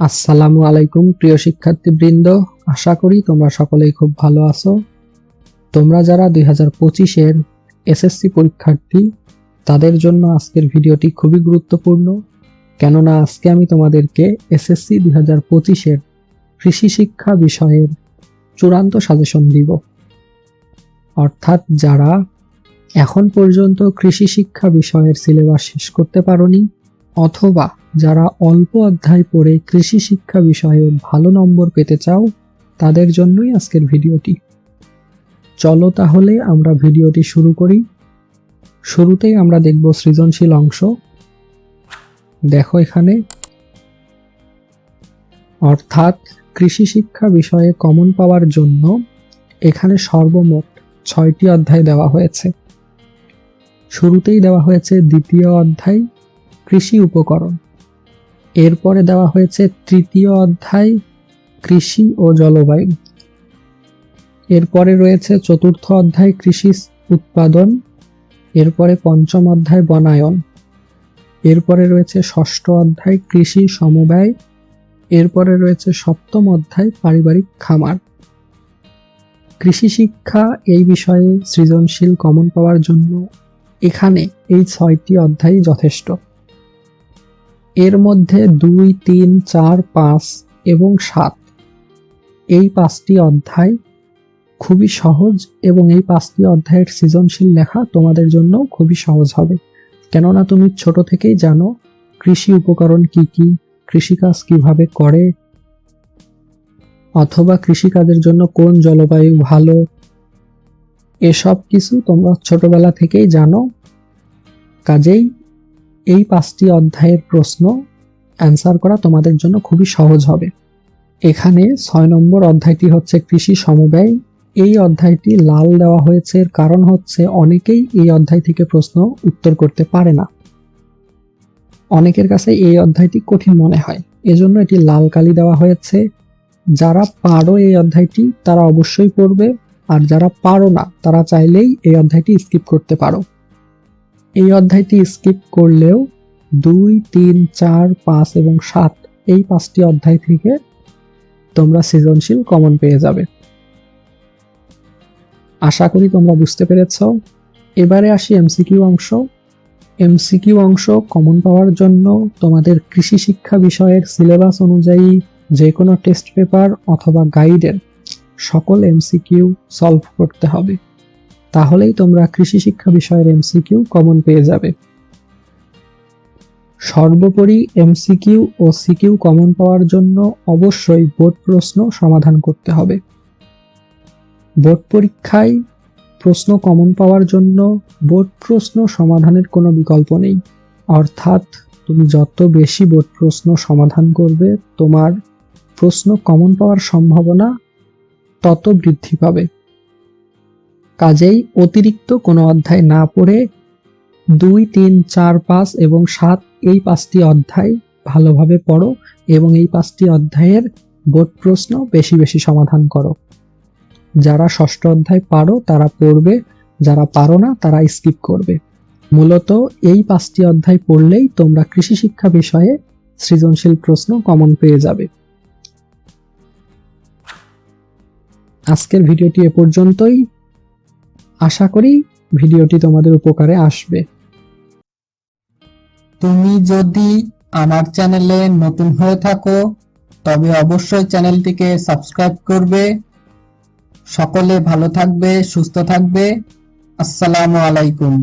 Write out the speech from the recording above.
আসসালামু আলাইকুম, প্রিয় শিক্ষার্থীবৃন্দ। আশা করি তোমরা সকলেই খুব ভালো আছো। তোমরা যারা দুই হাজার পঁচিশের এসএসসি পরীক্ষার্থী, তাদের জন্য আজকের ভিডিওটি খুবই গুরুত্বপূর্ণ। কেননা আজকে আমি তোমাদেরকে এসএসসি দুই হাজার পঁচিশের কৃষি শিক্ষা বিষয়ের চূড়ান্ত সাজেশন দিব। অর্থাৎ যারা এখন পর্যন্ত কৃষি শিক্ষা বিষয়ের সিলেবাস শেষ করতে পারোনি অথবা যারা অল্প অধ্যায় পড়ে কৃষি শিক্ষা বিষয়ে ভালো নম্বর পেতে চাও, তাদের জন্যই আজকের ভিডিওটি। চলো তাহলে আমরা ভিডিওটি শুরু করি। শুরুতেই আমরা দেখব সৃজনশীল অংশ। দেখো এখানে। অর্থাৎ কৃষি শিক্ষা বিষয়ে কমন পাওয়ার জন্য এখানে সর্বমোট ছয়টি অধ্যায় দেওয়া হয়েছে। শুরুতেই দেওয়া হয়েছে দ্বিতীয় অধ্যায় কৃষি উপকরণ। এরপরে দেওয়া হয়েছে তৃতীয় অধ্যায়, কৃষি ও জলবায়ু। এরপরে রয়েছে চতুর্থ অধ্যায়, কৃষি উৎপাদন। এরপরে পঞ্চম অধ্যায়, বনায়ন। এরপরে রয়েছে ষষ্ঠ অধ্যায়, কৃষি সমবায়। এরপরে রয়েছে সপ্তম অধ্যায়, পারিবারিক খামার। কৃষি শিক্ষা এই বিষয়ে সৃজনশীল কমন পাওয়ার জন্য এখানে এই ছয়টি অধ্যায় যথেষ্ট। এর মধ্যে দুই, তিন, চার, পাঁচ এবং সাত। এই পাঁচটি অধ্যায় খুবই সহজ এবং এই পাঁচটি অধ্যায়ের সৃজনশীল লেখা তোমাদের জন্য খুবই সহজ হবে। কেননা তুমি ছোট থেকেই জানো কৃষি উপকরণ কি কি, কৃষিকাজ কীভাবে করে, অথবা কৃষিকাজের জন্য কোন জলবায়ু ভালো, এসব কিছু তোমরা ছোটবেলা থেকেই জানো। কাজেই এই পাঁচটি অধ্যায়ের প্রশ্ন অ্যান্সার করা তোমাদের জন্য খুবই সহজ হবে। এখানে ছয় নম্বর অধ্যায়টি হচ্ছে কৃষি সমবায়। এই অধ্যায়টি লাল দেওয়া হয়েছে, এর কারণ হচ্ছে অনেকেই এই অধ্যায় থেকে প্রশ্ন উত্তর করতে পারে না। অনেকের কাছে এই অধ্যায়টি কঠিন মনে হয়, এজন্য এটি লাল কালি দেওয়া হয়েছে। যারা পারো এই অধ্যায়টি, তারা অবশ্যই পড়বে, আর যারা পারো না, তারা চাইলেই এই অধ্যায়টি স্কিপ করতে পারো। এই অধ্যায়টি স্কিপ করলেও দুই, তিন, চার, পাঁচ এবং সাত এই পাঁচটি অধ্যায় থেকে তোমরা সৃজনশীল কমন পেয়ে যাবে। আশা করি তোমরা বুঝতে পেরেছ। এবারে আসি এমসিকিউ অংশ। এমসিকিউ অংশ কমন পাওয়ার জন্য তোমাদের কৃষি শিক্ষা বিষয়ের সিলেবাস অনুযায়ী যে কোনো টেস্ট পেপার অথবা গাইডের সকল এমসিকিউ সলভ করতে হবে। তাহলেই তোমরা কৃষি শিক্ষা বিষয়ের এমসিকিউ কমন পেয়ে যাবে। সর্বোপরি এমসিকিউ ও সিকিউ কমন পাওয়ার জন্য অবশ্যই বোর্ড প্রশ্ন সমাধান করতে হবে। বোর্ড পরীক্ষায় প্রশ্ন কমন পাওয়ার জন্য বোর্ড প্রশ্ন সমাধানের কোনো বিকল্প নেই। অর্থাৎ তুমি যত বেশি বোর্ড প্রশ্ন সমাধান করবে, তোমার প্রশ্ন কমন পাওয়ার সম্ভাবনা তত বৃদ্ধি পাবে। কাজেই অতিরিক্ত কোনো অধ্যায় না পড়ে দুই, তিন, চার, পাঁচ এবং সাত এই পাঁচটি অধ্যায় ভালোভাবে পড়ো এবং এই পাঁচটি অধ্যায়ের বোর্ড প্রশ্ন বেশি বেশি সমাধান করো। যারা ষষ্ঠ অধ্যায় পারো, তারা পড়বে, যারা পারো না, তারা স্কিপ করবে। মূলত এই পাঁচটি অধ্যায় পড়লেই তোমরা কৃষি শিক্ষা বিষয়ে সৃজনশীল প্রশ্ন কমন পেয়ে যাবে। আজকের ভিডিওটি এ পর্যন্তই। আশা করি ভিডিওটি তোমাদের উপকারে আসবে। তুমি যদি আমার চ্যানেলে নতুন হয়ে থাকো, তবে অবশ্যই চ্যানেলটিকে সাবস্ক্রাইব করবে। সকলে ভালো থাকবে, সুস্থ থাকবে। আসসালামু আলাইকুম।